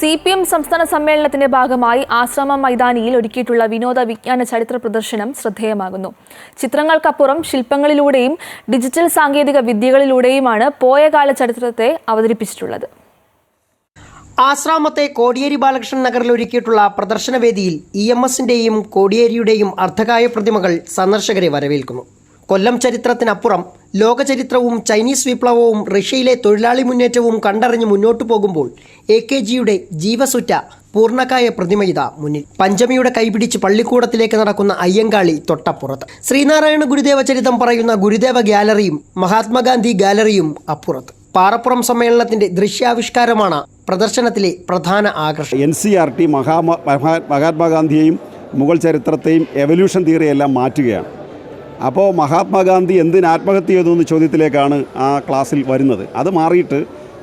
C P M സംസ്ഥാന സമ്മേളനത്തിന്റെ ഭാഗമായി ആശ്രമ മൈതാനിയിൽ ഒരുക്കിയിട്ടുള്ള വിനോദ വിജ്ഞാന ചരിത്ര പ്രദർശനം ശ്രദ്ധേയമാകുന്നു. ചിത്രങ്ങൾക്കപ്പുറം ശില്പങ്ങളിലൂടെയും ഡിജിറ്റൽ സാങ്കേതിക വിദ്യകളിലൂടെയുമാണ് പോയകാല ചരിത്രത്തെ അവതരിപ്പിച്ചിട്ടുള്ളത്. ആശ്രാമത്തെ കോടിയേരി ബാലകൃഷ്ണൻ നഗറിൽ ഒരുക്കിയിട്ടുള്ള പ്രദർശനവേദിയിൽ ഇ എം എസിന്റെയും കോടിയേരിയുടെയും അർദ്ധകായ പ്രതിമകൾ സന്ദർശകരെ വരവേൽക്കുന്നു. കൊല്ലം ചരിത്രത്തിനപ്പുറം ലോകചരിത്രവും ചൈനീസ് വിപ്ലവവും റഷ്യയിലെ തൊഴിലാളി മുന്നേറ്റവും കണ്ടറിഞ്ഞ് മുന്നോട്ടു പോകുമ്പോൾ എ കെ ജിയുടെ ജീവസുറ്റ പൂർണകായ പ്രതിമയിത മുന്നിൽ. പഞ്ചമിയുടെ കൈപിടിച്ച് പള്ളിക്കൂടത്തിലേക്ക് നടക്കുന്ന അയ്യങ്കാളി തൊട്ടപ്പുറത്ത്. ശ്രീനാരായണ ഗുരുദേവ ചരിതം പറയുന്ന ഗുരുദേവ ഗാലറിയും മഹാത്മാഗാന്ധി ഗാലറിയും അപ്പുറത്ത്. പാറപ്പുറം സമ്മേളനത്തിന്റെ ദൃശ്യാവിഷ്കാരമാണ് പ്രദർശനത്തിലെ പ്രധാന ആകർഷണം. എൻ സി ആർ ടി മഹാ മഹാ- മഹാത്മാഗാന്ധിയെയും മുഗൾ ചരിത്രത്തെയും എവല്യൂഷൻ തിയറിയെല്ലാം മാറ്റുകയാണ്. അപ്പോൾ മഹാത്മാഗാന്ധി എന്തിന് ആത്മഹത്യ ചെയ്തു എന്ന ചോദ്യത്തിലേക്കാണ് ആ ക്ലാസ്സിൽ വരുന്നത്. അത് മാറിയിട്ട്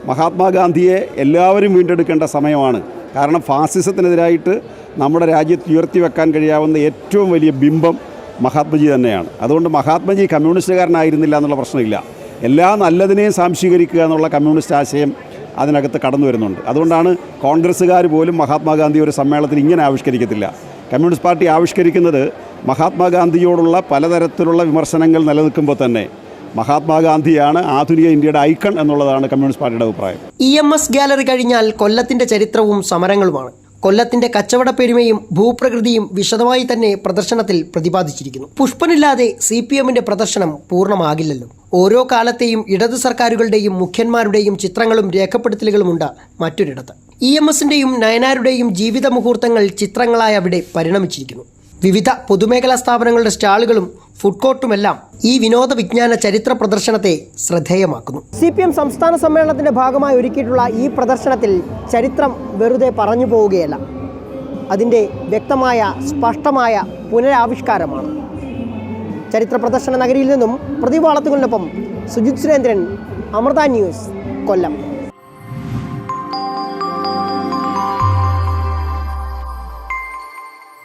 മഹാത്മാഗാന്ധിയെ എല്ലാവരും വീണ്ടെടുക്കേണ്ട സമയമാണ്. കാരണം ഫാസിസത്തിനെതിരായിട്ട് നമ്മുടെ രാജ്യത്ത് ഉയർത്തി വെക്കാൻ കഴിയാവുന്ന ഏറ്റവും വലിയ ബിംബം മഹാത്മജി തന്നെയാണ്. അതുകൊണ്ട് മഹാത്മജി കമ്മ്യൂണിസ്റ്റുകാരനായിരുന്നില്ല എന്നുള്ള പ്രശ്നമില്ല. എല്ലാ നല്ലതിനെയും സാംശീകരിക്കുക എന്നുള്ള കമ്മ്യൂണിസ്റ്റ് ആശയം അതിനകത്ത് കടന്നു വരുന്നുണ്ട്. അതുകൊണ്ടാണ് കോൺഗ്രസ്സുകാർ പോലും മഹാത്മാഗാന്ധി ഒരു സമ്മേളനത്തിൽ ഇങ്ങനെ ആവിഷ്കരിക്കത്തില്ല. കമ്മ്യൂണിസ്റ്റ് പാർട്ടി ആവിഷ്കരിക്കുന്നത് മഹാത്മാഗാന്ധിയോടുള്ള പലതരത്തിലുള്ള വിമർശനങ്ങൾ നിലനിൽക്കുമ്പോൾ തന്നെ മഹാത്മാഗാന്ധിയാണ് ആധുനിക ഇന്ത്യയുടെ ഐക്കൺ എന്നുള്ളതാണ് കമ്മ്യൂണിസ്റ്റ് പാർട്ടിയുടെ അഭിപ്രായം. ഇ എം എസ് ഗാലറി കഴിഞ്ഞാൽ കൊല്ലത്തിന്റെ ചരിത്രവും സമരങ്ങളുമാണ്. കൊല്ലത്തിന്റെ കച്ചവട പെരുമയും ഭൂപ്രകൃതിയും വിശദമായി തന്നെ പ്രദർശനത്തിൽ പ്രതിപാദിച്ചിരിക്കുന്നു. പുഷ്പനില്ലാതെ സി പി എമ്മിന്റെ പ്രദർശനം പൂർണമാകില്ലല്ലോ. ഓരോ കാലത്തെയും ഇടത് സർക്കാരുകളുടെയും മുഖ്യന്മാരുടെയും ചിത്രങ്ങളും രേഖപ്പെടുത്തലുകളുമുണ്ട് മറ്റൊരിടത്ത്. ഇ എം എസിന്റെയും നയനാരുടെയും ജീവിത മുഹൂർത്തങ്ങൾ ചിത്രങ്ങളായി അവിടെ പരിണമിച്ചിരിക്കുന്നു. വിവിധ പൊതുമേഖലാ സ്ഥാപനങ്ങളുടെ സ്റ്റാളുകളും ഫുഡ് കോർട്ടുമെല്ലാം ഈ വിനോദ വിജ്ഞാന ചരിത്ര പ്രദർശനത്തെ ശ്രദ്ധേയമാക്കുന്നു. സി പി എം സംസ്ഥാന സമ്മേളനത്തിന്റെ ഭാഗമായി ഒരുക്കിയിട്ടുള്ള ഈ പ്രദർശനത്തിൽ ചരിത്രം വെറുതെ പറഞ്ഞു പോവുകയല്ല. അതിന്റെ വ്യക്തമായ സ്പഷ്ടമായ പുനരാവിഷ്കാരമാണ്. ചരിത്ര പ്രദർശന നഗരിയിൽ നിന്നും പ്രതിഭാളത്തുകളിനൊപ്പം സുജിത് സുരേന്ദ്രൻ അമൃത ന്യൂസ് കൊല്ലം.